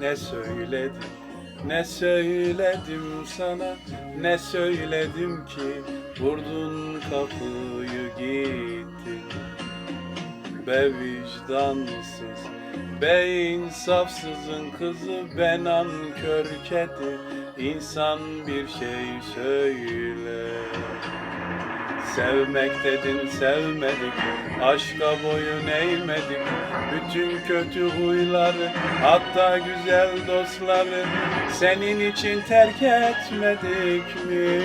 ne söyledim ne söyledim sana ne söyledim ki vurdun kapıyı gittin. Be vicdansız Be insafsızın kızı ben ankör kedi İnsan bir şey söyle. Sevmek dedin sevmedik Aşka boyun eğmedik Bütün kötü huyları Hatta güzel dostları Senin için terk etmedik mi?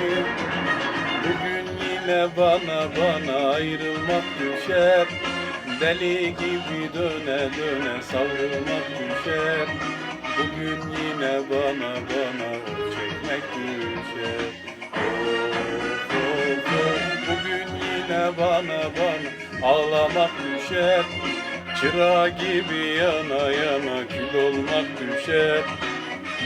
Bugün yine bana bana ayrılmak düşer. Deli gibi döne döne savrulmak düşer. Bugün yine bana bana çekmek düşer. Of of of. Bugün yine bana bana ağlamak düşer Çıra gibi yana yana kül olmak düşer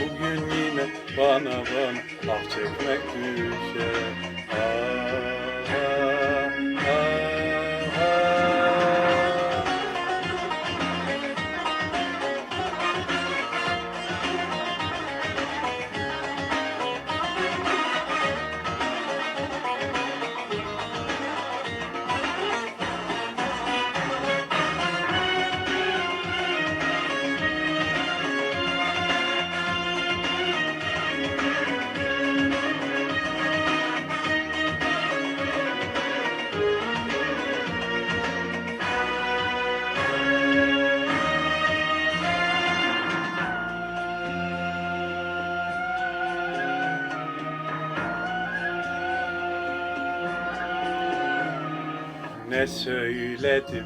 Bugün yine bana bana ah çekmek düşer Ah, Ne söyledim,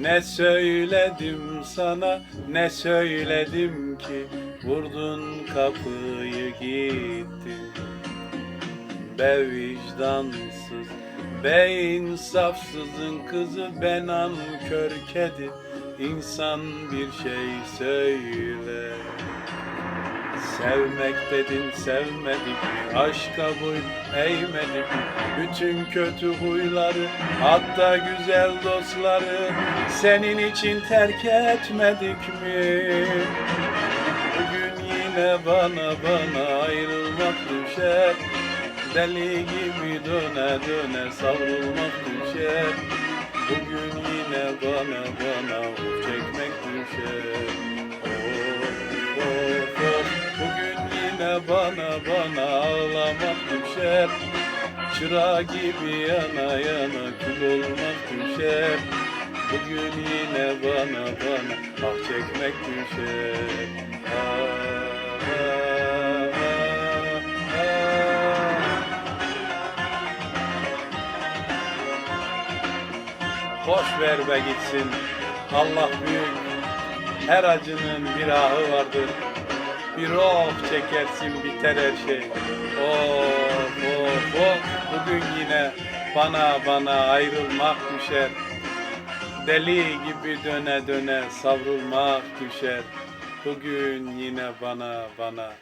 ne söyledim sana, ne söyledim ki vurdun kapıyı gittin. Be vicdansız, be insafsızın kızı ben ankör kedi, insan bir şey söyle. Sevmek dedin sevmedik? Aşka boyun eğmedik? Bütün kötü huyları hatta güzel dostları senin için terk etmedik mi? Bugün yine bana bana ayrılmak düşer Deli gibi döne döne savrulmak düşer Bugün yine bana bana çekmek düşer bana bana ağlamak düşer Çıra gibi yana yana kül olmak düşer Bugün yine bana bana ah çekmek düşer Ah, ah, ah, ah. Boş ver be gitsin. Allah büyük. Her acının bir ahı vardır. Bir of çekersin biter her şey. Of of of. Bugün yine bana bana ayrılmak düşer. Deli gibi döne döne savrulmak düşer. Bugün yine bana bana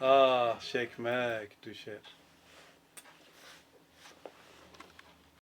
ah çekmek düşer.